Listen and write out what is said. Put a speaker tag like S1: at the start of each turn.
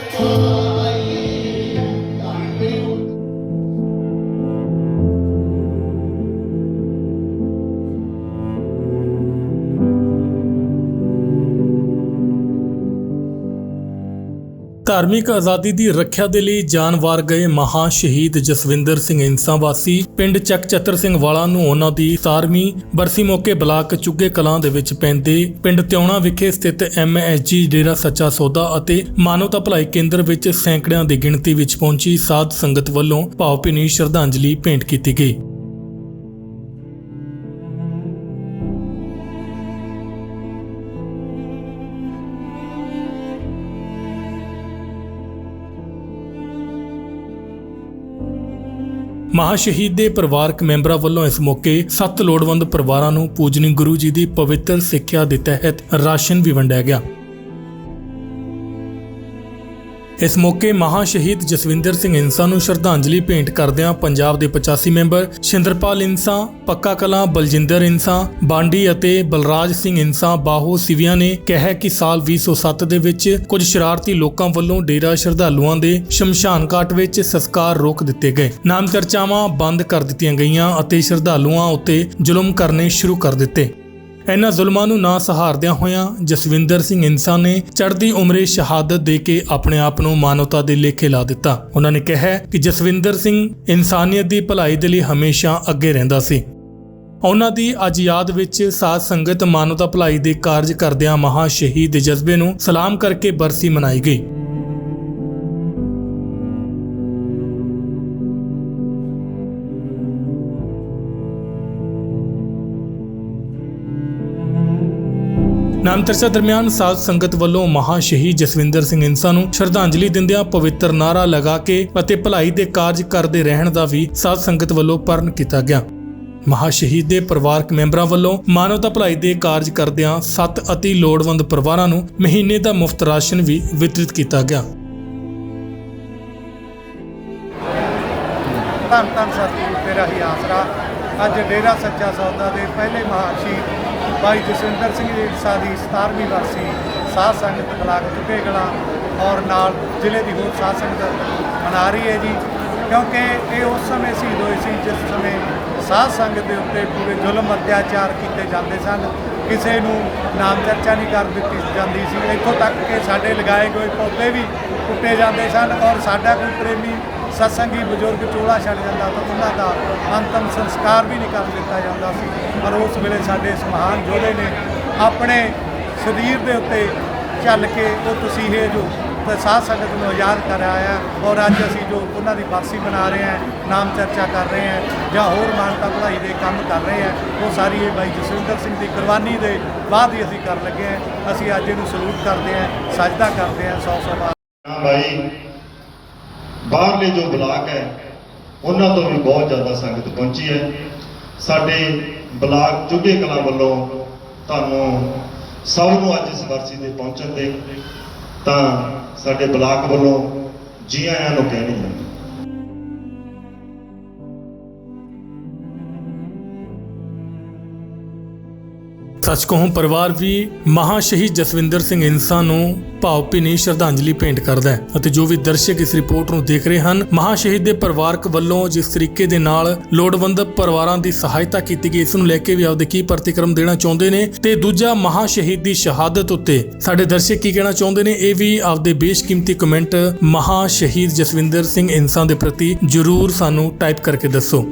S1: 嗯。ਧਾਰਮਿਕ ਆਜ਼ਾਦੀ ਦੀ ਰੱਖਿਆ ਦੇ ਲਈ ਜਾਨ ਵਾਰ ਗਏ ਮਹਾ ਸ਼ਹੀਦ ਜਸਵਿੰਦਰ ਸਿੰਘ ਇੰਸਾਂ ਵਾਸੀ। ਪਿੰਡ ਚੱਕ ਚੱਤਰ ਸਿੰਘ ਵਾਲਾ ਨੂੰ ਉਹਨਾਂ ਦੀ 17ਵੀਂ ਬਰਸੀ ਮੌਕੇ ਬਲਾਕ ਚੁੱਗੇ ਕਲਾਂ ਦੇ ਵਿੱਚ ਪੈਂਦੇ। ਪਿੰਡ ਤਿਉਣਾ ਵਿਖੇ ਸਥਿਤ ਐਮਐਸਜੀ ਡੇਰਾ ਸੱਚਾ ਸੌਦਾ ਅਤੇ ਮਾਨਵਤਾ ਭਲਾਈ ਕੇਂਦਰ ਵਿੱਚ ਸੈਂਕੜਿਆਂ ਦੀ ਗਿਣਤੀ ਵਿੱਚ ਪਹੁੰਚੀ ਸਾਧ ਸੰਗਤ ਵੱਲੋਂ ਭਾਵਭਿੰਨੀ ਸ਼ਰਧਾਂਜਲੀ ਭੇਂਟ ਕੀਤੀ ਗਈ। ਮਹਾ ਸ਼ਹੀਦ ਦੇ ਪਰਿਵਾਰਕ ਮੈਂਬਰਾਂ ਵੱਲੋਂ ਇਸ ਮੌਕੇ ਸੱਤ ਲੋੜਵੰਦ ਪਰਿਵਾਰਾਂ ਨੂੰ ਪੂਜਨੀ ਗੁਰੂ ਜੀ ਦੀ ਪਵਿੱਤਰ ਸਿੱਖਿਆ ਦੇ ਤਹਿਤ ਰਾਸ਼ਨ ਵੀ ਵੰਡਿਆ ਗਿਆ। ਇਸ ਮੌਕੇ ਮਹਾ ਸ਼ਹੀਦ ਜਸਵਿੰਦਰ ਸਿੰਘ ਇੰਸਾ ਨੂੰ ਸ਼ਰਧਾਂਜਲੀ ਭੇਂਟ ਕਰਦਿਆਂ ਪੰਜਾਬ ਦੇ 85 ਮੈਂਬਰ ਸ਼ਿੰਦਰਪਾਲ ਇੰਸਾ ਪੱਕਾ ਕਲਾਂ ਬਲਜਿੰਦਰ ਇੰਸਾ ਬਾਂਡੀ ਅਤੇ ਬਲਰਾਜ ਸਿੰਘ ਇੰਸਾ ਬਾਹੂ ਸਿਵਿਆਂ ਨੇ ਕਿਹਾ ਕਿ ਸਾਲ 2007 ਦੇ ਵਿੱਚ ਕੁਝ ਸ਼ਰਾਰਤੀ ਲੋਕਾਂ ਵੱਲੋਂ ਡੇਰਾ ਸ਼ਰਧਾਲੂਆਂ ਦੇ ਸ਼ਮਸ਼ਾਨ ਘਾਟ ਵਿੱਚ ਸੰਸਕਾਰ ਰੋਕ ਦਿੱਤੇ ਗਏ। ਨਾਮ ਚਰਚਾਵਾਂ ਬੰਦ ਕਰ ਦਿੱਤੀਆਂ ਗਈਆਂ ਅਤੇ ਸ਼ਰਧਾਲੂਆਂ ਉੱਤੇ ਜ਼ੁਲਮ ਕਰਨੇ ਸ਼ੁਰੂ ਕਰ ਦਿੱਤੇ। ਇਹਨਾਂ ਜ਼ੁਲਮਾਂ ਨੂੰ ਨਾ ਸਹਾਰਦਿਆਂ ਹੋਇਆਂ ਜਸਵਿੰਦਰ ਸਿੰਘ ਇੰਸਾ ਨੇ ਚੜ੍ਹਦੀ ਉਮਰੇ ਸ਼ਹਾਦਤ ਦੇ ਕੇ ਆਪਣੇ ਆਪ ਨੂੰ ਮਾਨਵਤਾ ਦੇ ਲੇਖੇ ਲਾ ਦਿੱਤਾ। ਉਹਨਾਂ ਨੇ ਕਿਹਾ ਕਿ ਜਸਵਿੰਦਰ ਸਿੰਘ ਇਨਸਾਨੀਅਤ ਦੀ ਭਲਾਈ ਦੇ ਲਈ ਹਮੇਸ਼ਾ ਅੱਗੇ ਰਹਿੰਦਾ ਸੀ। ਉਹਨਾਂ ਦੀ ਅੱਜ ਯਾਦ ਵਿੱਚ ਸਾਧ ਸੰਗਤ ਮਾਨਵਤਾ ਭਲਾਈ ਦੇ ਕਾਰਜ ਕਰਦਿਆਂ ਮਹਾ ਸ਼ਹੀਦ ਦੇ ਜਜ਼ਬੇ ਨੂੰ ਸਲਾਮ ਕਰਕੇ ਬਰਸੀ ਮਨਾਈ ਗਈ। ਨਾਮ ਦਰਮਿਆਨ ਸਾਧ ਸੰਗਤ ਵੱਲੋਂ ਮਹਾ ਸ਼ਹੀਦ ਜਸਵਿੰਦਰ ਸਿੰਘ ਇੰਸਾ ਨੂੰ ਸ਼ਰਧਾਂਜਲੀ ਦਿੰਦਿਆਂ ਪਵਿੱਤਰ ਨਾਰਾ ਲਗਾ ਕੇ ਅਤੇ ਭਲਾਈ ਦੇ ਕਾਰਜ ਕਰਦੇ ਰਹਿਣ ਦਾ ਵੀ ਸਾਧ ਸੰਗਤ ਵੱਲੋਂ ਪਰਨ ਕੀਤਾ ਗਿਆ। ਮਹਾ ਸ਼ਹੀਦ ਦੇ ਪਰਿਵਾਰਕ ਮੈਂਬਰਾਂ ਵੱਲੋਂ ਮਾਨਵਤਾ ਭਲਾਈ ਦੇ ਕਾਰਜ ਕਰਦਿਆਂ ਸੱਤ ਅਤੀ ਲੋੜਵੰਦ ਪਰਿਵਾਰਾਂ ਨੂੰ ਮਹੀਨੇ ਦਾ ਮੁਫਤ ਰਾਸ਼ਨ ਵੀ ਵਿਤਰਿਤ ਕੀਤਾ ਗਿਆ।
S2: ਧੰਨ ਧੰਨ ਸਤਿਗੁਰੂ ਤੇਰਾ ਹੀ ਆਸਰਾ। ਅੱਜ ਡੇਰਾ ਸੱਚਾ ਸੌਦਾ ਦੇ ਪਹਿਲੇ ਮਹਾਸ਼ੀ ਭਾਈ ਜਸਵਿੰਦਰ ਸਿੰਘ ਜੀ ਇੰਸਾ ਦੀ 17ਵੀਂ ਵਰਸੀ ਸਾਧ ਸੰਗਤ ਬਲਾਕ ਚੁੱਕੇ ਔਰ ਨਾਲ ਜ਼ਿਲ੍ਹੇ ਦੀ ਹੋਰ ਸਾਧ ਸੰਗਤ ਮਨਾ ਰਹੀ ਹੈ ਜੀ। ਕਿਉਂਕਿ ਇਹ ਉਸ ਸਮੇਂ ਸ਼ਹੀਦ ਹੋਏ ਸੀ, ਜਿਸ ਸਮੇਂ ਸਾਧ ਸੰਗਤ ਦੇ ਉੱਤੇ ਪੂਰੇ ਜ਼ੁਲਮ ਅਤਿਆਚਾਰ ਕੀਤੇ ਜਾਂਦੇ ਸਨ। ਕਿਸੇ ਨੂੰ ਨਾਮ ਚਰਚਾ ਨਹੀਂ ਕਰ ਦਿੱਤੀ ਜਾਂਦੀ ਸੀ। ਇੱਥੋਂ ਤੱਕ ਕਿ ਸਾਡੇ ਲਗਾਏ ਗਏ ਪੌਦੇ ਵੀ ਕੁੱਟੇ ਜਾਂਦੇ ਸਨ ਔਰ ਸਾਡਾ ਕੋਈ ਪ੍ਰੇਮੀ ਸਤਸੰਗੀ ਬਜ਼ੁਰਗ ਚੋਲਾ ਛੱਡ ਜਾਂਦਾ ਤਾਂ ਉਹਨਾਂ ਦਾ ਅੰਤਮ ਸੰਸਕਾਰ ਵੀ ਨਹੀਂ ਕਰ ਦਿੱਤਾ ਜਾਂਦਾ ਸੀ। ਪਰ ਉਸ ਵੇਲੇ ਸਾਡੇ ਇਸ ਮਹਾਨ ਯੋਧੇ ਨੇ ਆਪਣੇ ਸਰੀਰ ਦੇ ਉੱਤੇ ਚੱਲ ਕੇ ਉਹ ਇਹ ਜੋ ਸਾਧ ਸੰਗਤ ਨੂੰ ਯਾਦ ਕਰਾਇਆ ਔਰ ਅੱਜ ਅਸੀਂ ਜੋ ਉਹਨਾਂ ਦੀ ਬਰਸੀ ਮਨਾ ਰਹੇ ਹਾਂ, ਨਾਮ ਚਰਚਾ ਕਰ ਰਹੇ ਹਾਂ ਜਾਂ ਹੋਰ ਮਾਨਤਾ ਭਲਾਈ ਦੇ ਕੰਮ ਕਰ ਰਹੇ ਹਾਂ, ਉਹ ਸਾਰੀ ਇਹ ਬਾਈ ਜਸਵਿੰਦਰ ਸਿੰਘ ਦੀ ਕੁਰਬਾਨੀ ਦੇ ਬਾਅਦ ਹੀ ਅਸੀਂ ਕਰਨ ਲੱਗੇ ਹਾਂ। ਅਸੀਂ ਅੱਜ ਇਹਨੂੰ ਸਲੂਟ ਕਰਦੇ ਹਾਂ, ਸਜਦਾ ਕਰਦੇ ਹਾਂ ਸੌ ਸੌ ਵਾਰ।
S3: ਹਾਂ ਭਾਈ ਬਾਹਰਲੇ ਜੋ ਬਲਾਕ ਹੈ, ਉਹਨਾਂ ਤੋਂ ਵੀ ਬਹੁਤ ਜ਼ਿਆਦਾ ਸੰਗਤ ਪਹੁੰਚੀ ਹੈ। ਸਾਡੇ ਬਲਾਕ ਚੁੱਗੇ ਕਲਾਂ ਵੱਲੋਂ ਤੁਹਾਨੂੰ ਸਭ ਨੂੰ ਅੱਜ ਇਸ ਵਰਸੀ ਦੇ ਪਹੁੰਚਣ ਦੇ ਤਾਂ ਸਾਡੇ ਬਲਾਕ ਵੱਲੋਂ ਜੀ ਆਇਆਂ ਨੂੰ ਕਹਿਣੀ ਹੈ
S1: ਸੱਚ ਕਹੂੰ ਪਰਿਵਾਰ ਵੀ ਮਹਾ ਸ਼ਹੀਦ ਜਸਵਿੰਦਰ ਸਿੰਘ ਇੰਸਾ ਨੂੰ ਭਾਵਭਿੰਨੀ ਸ਼ਰਧਾਂਜਲੀ ਭੇਂਟ ਕਰਦਾ ਹੈ ਅਤੇ ਜੋ ਵੀ ਦਰਸ਼ਕ ਇਸ ਰਿਪੋਰਟ ਨੂੰ ਦੇਖ ਰਹੇ ਹਨ, ਮਹਾ ਸ਼ਹੀਦ ਦੇ ਪਰਿਵਾਰਕ ਵੱਲੋਂ ਜਿਸ ਤਰੀਕੇ ਦੇ ਨਾਲ ਲੋੜਵੰਦ ਪਰਿਵਾਰਾਂ ਦੀ ਸਹਾਇਤਾ ਕੀਤੀ ਗਈ, ਇਸ ਨੂੰ ਲੈ ਕੇ ਵੀ ਆਪਦੇ ਕੀ ਪ੍ਰਤੀਕਰਮ ਦੇਣਾ ਚਾਹੁੰਦੇ ਨੇ ਤੇ ਦੂਜਾ ਮਹਾ ਸ਼ਹੀਦ ਦੀ ਸ਼ਹਾਦਤ ਉੱਤੇ ਸਾਡੇ ਦਰਸ਼ਕ ਕੀ ਕਹਿਣਾ ਚਾਹੁੰਦੇ ਨੇ, ਇਹ ਵੀ ਆਪਦੇ ਬੇਸ਼ਕੀਮਤੀ ਕਮੈਂਟ ਮਹਾ ਸ਼ਹੀਦ ਜਸਵਿੰਦਰ ਸਿੰਘ ਇੰਸਾ ਦੇ ਪ੍ਰਤੀ ਜਰੂਰ ਸਾਨੂੰ ਟਾਈਪ ਕਰਕੇ ਦੱਸੋ।